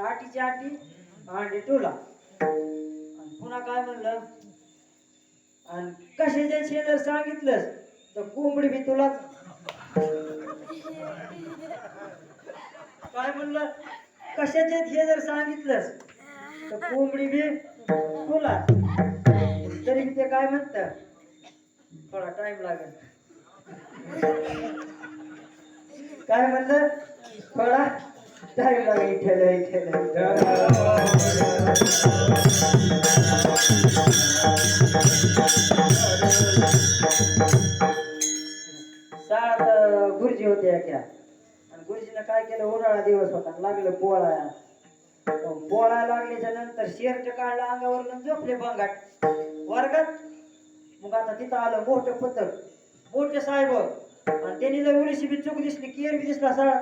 आटीची आटी अंडे टोला. आणि पुन्हा काय म्हणलं? आणि कशाच्या शेजार सांगितलंस? तर कोंबडी बी तुलाच. काय म्हणलं? कशाचे हे जर सांगितलंस? तर कोंबडी बी तुला तरी बी ते काय म्हणत? थोडा टाइम लागेल. काय म्हणलं? थोडा? टाइम सात गुरुजी होते अख्या आणि गुरुजीनं काय केलं? उन्हाळा दिवस होता. लागलं पोळाया पोळा लागल्याच्या नंतर शेरट काढलं अंगावर झोपले भंगाट वर्गात. मग आता तिथं आलं मोठं पथक. मोठे साहेब. आणि त्यांनी जर उडीशी बी चूक दिसली केर बी दिसला सळा.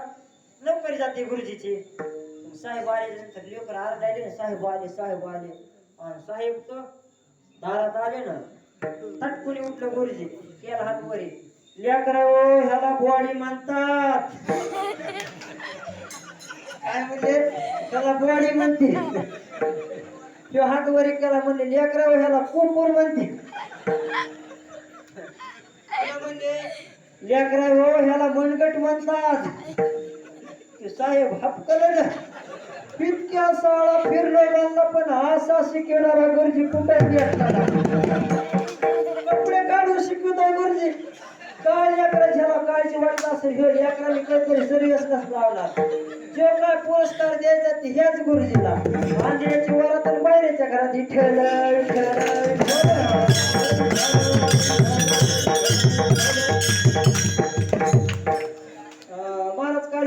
लवकर जाते गुरुजीची. साहेब आले नंतर लेकर आरडायले ना साहेब आले साहेब आले. आणि साहेब तर दारात आले ना तटकुनी उठलं गुरुजी केला हात वरी. लेकरा ओ ह्याला बुवाडी म्हणतात. काय म्हणजे? त्याला बुवाडी म्हणते तो हात वरी केला म्हणले लेकरा ह्याला कुंपूर म्हणते म्हणजे लेकरा ह्याला मनगट म्हणतात. ते साहेब हपकल इतक्या साळा फिरलो त्यांना पण असा शिकवणारा गुरुजी कुठे कपडे काढून शिकवतोय गुरुजी काय झाला काळजी वाटत असेल हे लेकराने काहीतरी सिरियसनेस लावला जे काय पुरस्कार द्यायचा ते ह्याच गुरुजीला. आंधळ्याची वरात आणि बाहेरच्या घरात ठेवलं ठेवलं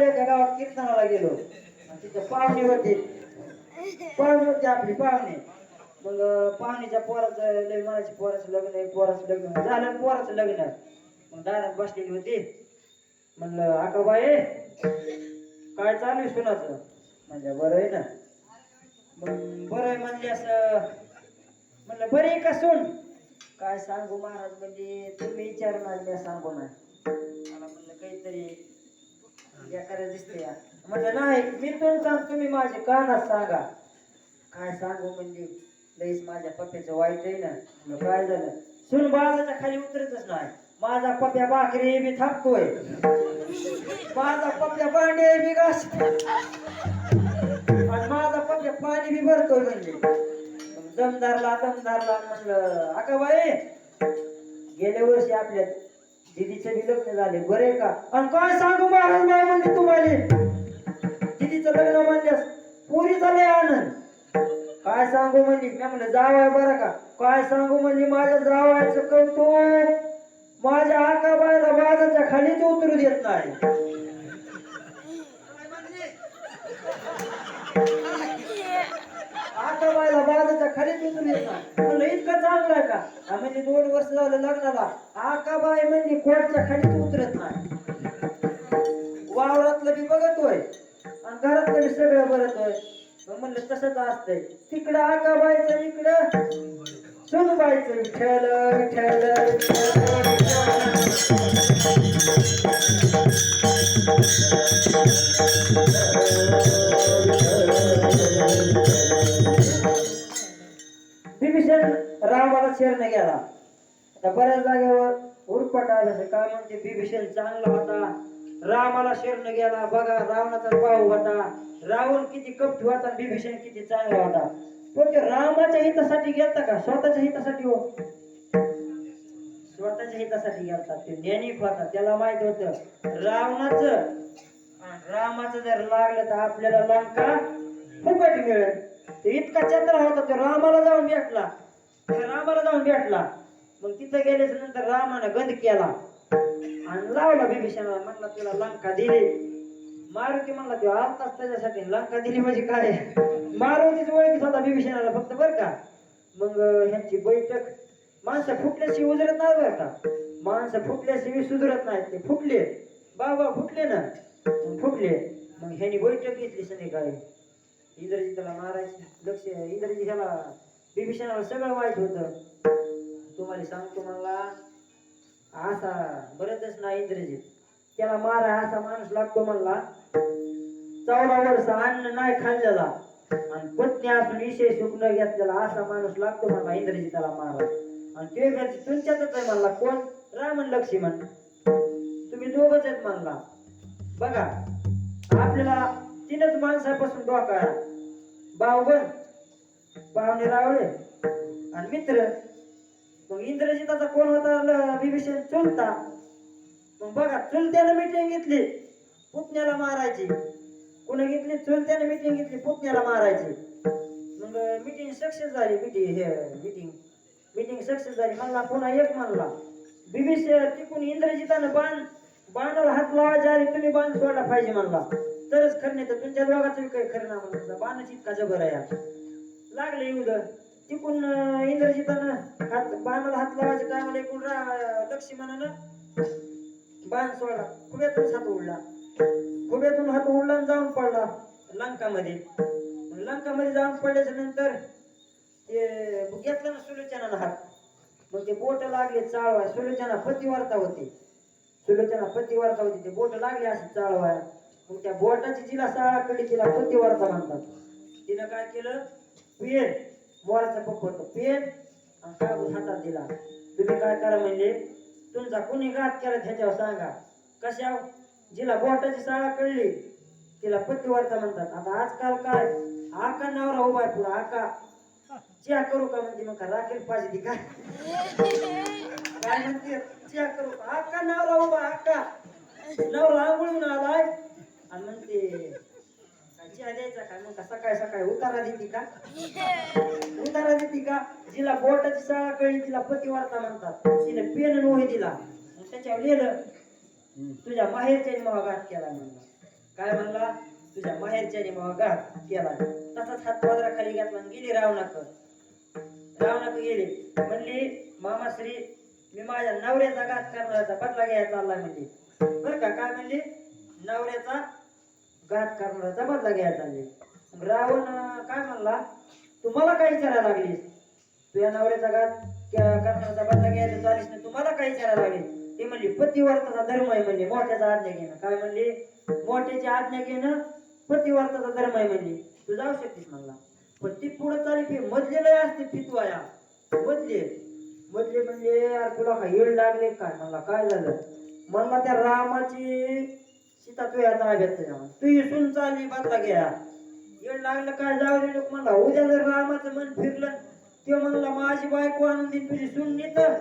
काल एका गावात कीर्तनाला गेलो. आणि पाहुणे होते. पाहुणे होते आपली पाहुणे मग पाहुणेच्या पाहुणीच्या पोराचं लय मनाची पोराचं लग्न आहे पोराचं लग्न झालं पोराचं लग्न. आहे. मग दारात बसलेली होती. म्हणलं आकाबाई काय चालू आहे सुनाचं? म्हणजे बरं आहे ना. मग बरं आहे म्हणजे असं. म्हणलं बरं आहे का सून? काय सांगू महाराज म्हणजे तुम्ही विचारणार मी सांगू ना मला म्हणलं काहीतरी बेकार दिसते या. म्हटलं नाही मी सांग तुम्ही माझे कानात सांगा. काय सांगू म्हणजे? लईच माझ्या पप्प्याचं वाईट आहे ना. म्हणलं काय झालं? सुन बाजाच्या खाली उतरतच नाही. माझा पप्प्या भाकरी मी थापतोय. माझा पप्प्या भांडे मी घास आणि माझा पप्प्या पाणी बी भरतोय म्हणजे. मग दमदारला दमदारला म्हटलं अका बाई गेल्या वर्षी आपल्या दिदीचे लग्न झाले बरे का? आणि काय सांगू महाराज नाही म्हणजे तुम्हाला? दिदीचं लग्न म्हणल्यास पुरी झाले आनंद. काय सांगू म्हणजे? मी म्हणलं जावाय बरं का? काय सांगू म्हणजे? माझ्या जावायचं कौतुक. माझ्या आकाबाईला बाजाच्या खालीच उतरू देत नाही. खरे तुझं खालीच नाही इतकं चांगलं आहे का? म्हणजे दोन वर्ष झालं लग्नाला. आकाबाई म्हणजे कोटच्या खाली उतरत नाही. वावरातलं बी बघतोय आणि घरातलं बी सगळं बघतोय मग म्हणलं तसंच असतंय. तिकडं आकाबाईचं इकडं? सुनबाईचं विठ्ठल विठ्ठल विठ्ठल. रामाला आता बऱ्याच जागेवर उरपट आलं असं काय म्हणते बिभीषण चांगला होता. रामाला शरण गेला. बघा रावणाचा भाऊ होता. रावण किती कपटी होता बिभीषण किती चांगला होता. पण ते रामाच्या हितासाठी गेलता का? स्वतःच्या हितासाठी हो. स्वतःच्या हितासाठी गेलता. ते ज्ञानी होता. त्याला माहीत होत रावणाचं आणि रामाचं जर लागलं तर आपल्याला लंका फुकट मिळेल. इतका चंद्र होता तो रामाला जाऊन भेटला. रामाला जाऊन भेटला. मग तिथं गेल्याच्यानंतर रामानं गंध केला. आणि लावला बिभीषणाला म्हणला तुला लंका दिली. मारुती म्हणला तो आताच त्याच्यासाठी. लंका दिली म्हणजे काय? मारुतीच ओळखीत होता बिभीषणाला फक्त बर का. मग ह्यांची बैठक. माणसं फुटल्याशी उजरत नाही बरं का. माणसं फुटल्याशिवाय सुधरत नाहीत. ते फुटले. बाबा फुटले ना. फुटले. मग ह्यानी बैठक घेतली संध्याकाळी. इंद्रजिताला मारायची. लक्ष ह्याला ह्याला सगळं वाईट होतं. तुम्हाला सांगतो म्हणला असा बरंच ना इंद्रजित. त्याला मारा असा माणूस लागतो म्हणला चौदा वर्ष अन्न नाही खाल्लेला आणि पत्नी असून विषय सुख न घेतलेला असा माणूस लागतो म्हणला इंद्रजिताला मारा. आणि ते म्हणजे तुमच्यातच आहे म्हणला कोण? रामन लक्ष्मण. तुम्ही दोघच आहेत म्हणला. बघा आपल्याला तीनच माणसापासून डोका बावगण पाहुणे रावळे आणि मित्र मग इंद्रजिताचा कोण होता विभीषण चुलता. मग बघा चुलत्यानं मिटिंग घेतली पुतण्याला मारायची. कुणी घेतली? चुलत्यानं मिटिंग घेतली पुतण्याला मारायची. मग मिटिंग सक्सेस झाली मिटिंग हे मिटिंग मिटिंग सक्सेस झाली म्हणला पुन्हा एक म्हणला. बिभीषण तिकून इंद्रजितानं बाण बाणाला हात लावायच्या आधी तुम्ही बाण सोडला पाहिजे म्हणला. तरच खरं नाही तर तुमच्या दोघाचं काही खरं ना म्हणलं बाणच इतका जबर आहे. लागले युद्ध तिकून इंद्रजितानं हात बाणाला हात लावायच्या टायमाला एकूण रा- लक्ष्मणानं बाण सोडला. खुब्यातून हात उडला खुब्यातून हात उडला आणि जाऊन पडला लंकामध्ये. लंकामध्ये जाऊन पडल्याच्या नंतर ते घेतलं ना सुलोचनाला हात. मग ते बोट लागले चाळवाय. सुलोचना पतिवार्ता होती. सुलोचना पतिवार्ता होती. ते बोट लागले असे चाळवाय. मग त्या बोटाची जिला साळा कडे तिला पतिवार्ता म्हणतात. तिनं काय केलं? पेन मोराचा पप्प होतो पेन आणि कागद हातात दिला. तुम्ही काय करा म्हणजे तुमचा कुणी घात केला त्याच्यावर सांगा. कशा? जिला बोटाची शाळा कळली तिला पतिवार्ता म्हणतात. आता आजकाल काय? आका नवरा उभा आहे पुढे आका. चिया करू का म्हणते मग का राखेल पाहिजे ती काय? म्हणते? चिया करू का? आका नवरा उभा आका. नवरा आंघोळून आलाय. आणि म्हणते चिया द्यायचा काय मग का सकाळी सकाळी उतारा देते का? उतारा देते का? जिला बोटाची शाळा कळली तिला पतिवार्ता म्हणतात. तिने पेन नोहे दिला. त्याच्यावर लिहिलं तुझ्या माहेरच्याने मग घात केला म्हणला. काय म्हणला? तुझ्या माहेरच्याने मग घात केला. तसाच हात खाली घातला आणि गेली रावणाक रावणाक गेली. म्हणली मामाश्री मी माझ्या नवऱ्याचा घात करण्याचा बदला घ्यायला चाललाय. म्हणली. बर का काय म्हणली? नवऱ्याचा घात करण्याचा बदला घ्यायचा चालली रावण काय म्हणला? तुम्हाला काय विचारायला लागलीस तुझ्या नवऱ्याचा घात करण्याचा बदला घ्यायचा चालीस नाही तुम्हाला काय विचारायला लागेल? ते म्हणली पतिवर्ताचा धर्म आहे म्हणली मोठ्याचा आज्ञा घेणं. काय म्हणले? मोठ्याची आज्ञा घेणं पतिवर्ताचा धर्म आहे म्हणले. तू जाऊ शकतेस म्हणला. पण ती पुढे चाली की मधले लय असते फितवाया. मधले. मधले म्हणजे यार तुला काय येड लागले काय म्हणला काय झालं? म्हणला त्या रामाची सीता तुझ्या ताब्यात त्याच्यावर तू इसून चालली बदला घ्या. येड लागलं काय जाऊ दे लोक म्हणला उद्या जर रामाचं मन फिरलं ते म्हणला माझी बायको आणून दे तुझी सून तर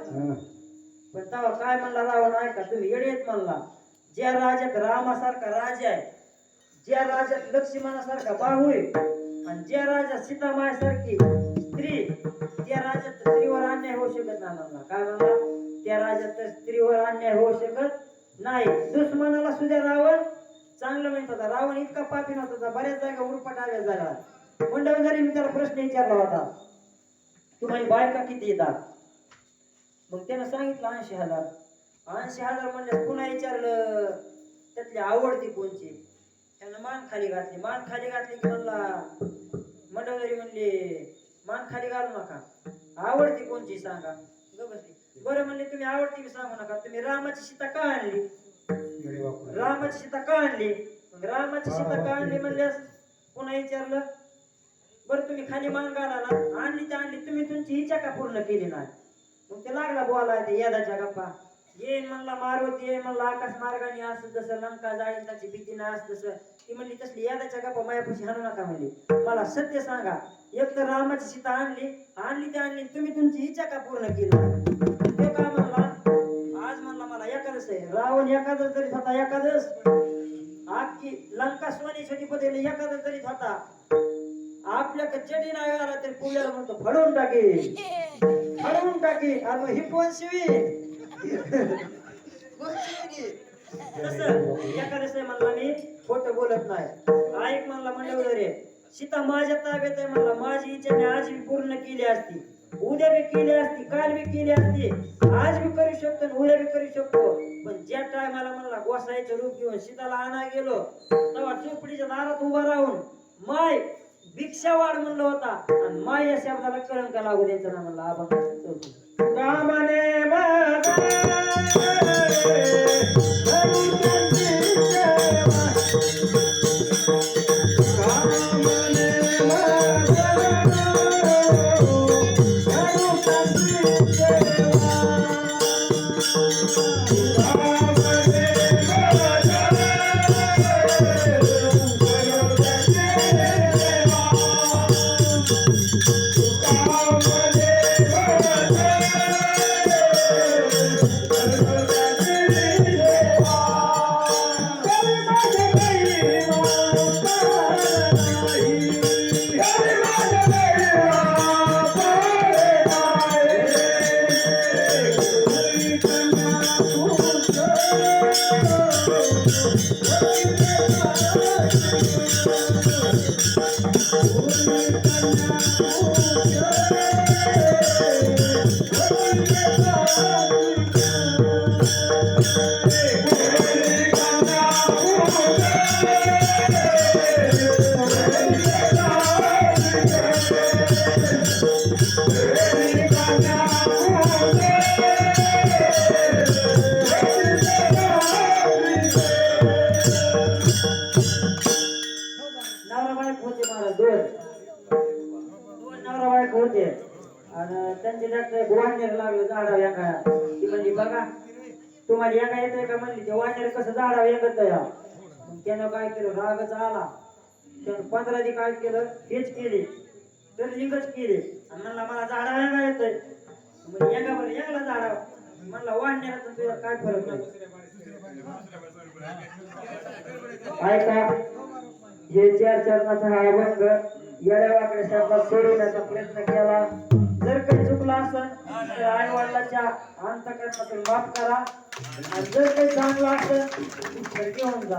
पण तेव्हा काय म्हणला रावण ऐका तुम्ही येडेत म्हणला. ज्या राजात रामासारखा राजा आहे ज्या राजात लक्ष्मणासारखा बाहू आहे आणि ज्या राजात सीतामायासारखी स्त्री त्या राजात स्त्रीवर अन्याय होऊ शकत नाही म्हणला. काय म्हणला? त्या राजात तर स्त्रीवर अन्याय होऊ शकत नाही दुश्मनाला सुद्धा रावण चांगलं म्हणत होता. रावण इतका पापी नव्हता बऱ्याच जागा उरपट आल्या झाला मंडळ जरी मी त्याला प्रश्न विचारला होता तुम्हाला बायका किती येतात? मग त्यानं सांगितलं ऐंशी हजार. ऐंशी हजार म्हणले पुन्हा विचारलं त्यातली आवडती कोणची? त्यानं मान खाली घातली. मान खाली घातली की म्हणला मंडळी म्हणले मान खाली घालू नका. आवडती कोणची सांगा. ग बसली. बरं म्हणले तुम्ही आवडती सांगू नका. तुम्ही रामाची सीता का आणली? रामाची सीता का आणली? मग रामाची सीता का आणली म्हणल्यास? पुन्हा विचारलं बरं तुम्ही खाली मान घालाला आणली तर आणली. तुम्ही तुमची इच्छा का पूर्ण केली नाही? मग ते लागला बोलाय ते यदाच्या गप्पा. येईन म्हणला मारुती येईन म्हणला आकाश मार्गाने असं जसं लंका जाईल त्याची भीती नाही असं तसं. ती म्हणली तसली यादाच्या गप्पा मायापाशी हाणू नका म्हणली मला सत्य सांगा. एक तर रामाची सीता आणली आणली ते आणली तुम्ही तुमची इच्छा का पूर्ण केली आहे. रावण एकादश तरी होता एखादस आखी लंका सोनी छोटी पदेली तरी होता आपल्या कच्चडी नाही आला तरी पुण्याला म्हणतो फडवून टाकी. फडवून टाकी. आणि मग ही कोण शिवी? कोण शिवी? तसं म्हणला मी खोट बोलत नाही. ऐक म्हणला म्हणलं रे सीता माझ्या ताब्यात आहे म्हणला माझी इच्छा मी आज पूर्ण केली असती. उद्या बी केली असती काल बी केली असती आज बी करू शकतो आणि उद्या बी करू शकतो. पण ज्या टायमाला म्हणला गोसाईचं रूप घेऊन सीताला आणा गेलो तेव्हा चोपडीच्या दारात उभा राहून माय भिक्षा वाढ म्हणलं होता. आणि माय या शब्दाला कळंक लागू द्यायचं ना म्हणलं आबा कामने बघा. तुम्हाला एका येतंय का म्हणली ते वानेर कसं झाडावर एकत या? त्यानं काय केलं? रागच आला. त्यानं पंधरा काय केलं? हेच केले. तर लिंगच केले. आणि म्हणला मला झाडावर एका येतंय? म्हणजे एका बरं एकला झाडावर. म्हणला वाढण्याचा तुझ्या काय फरक नाही. ऐका. हे चार चरणाचा हा अभंग येड्या वाकड्या शब्दात सोडवण्याचा प्रयत्न केला. असेल आई वडिलांच्या अंतकरणातून माफ करा. आणि जर काही चांगलं असेल तर घेऊन जा.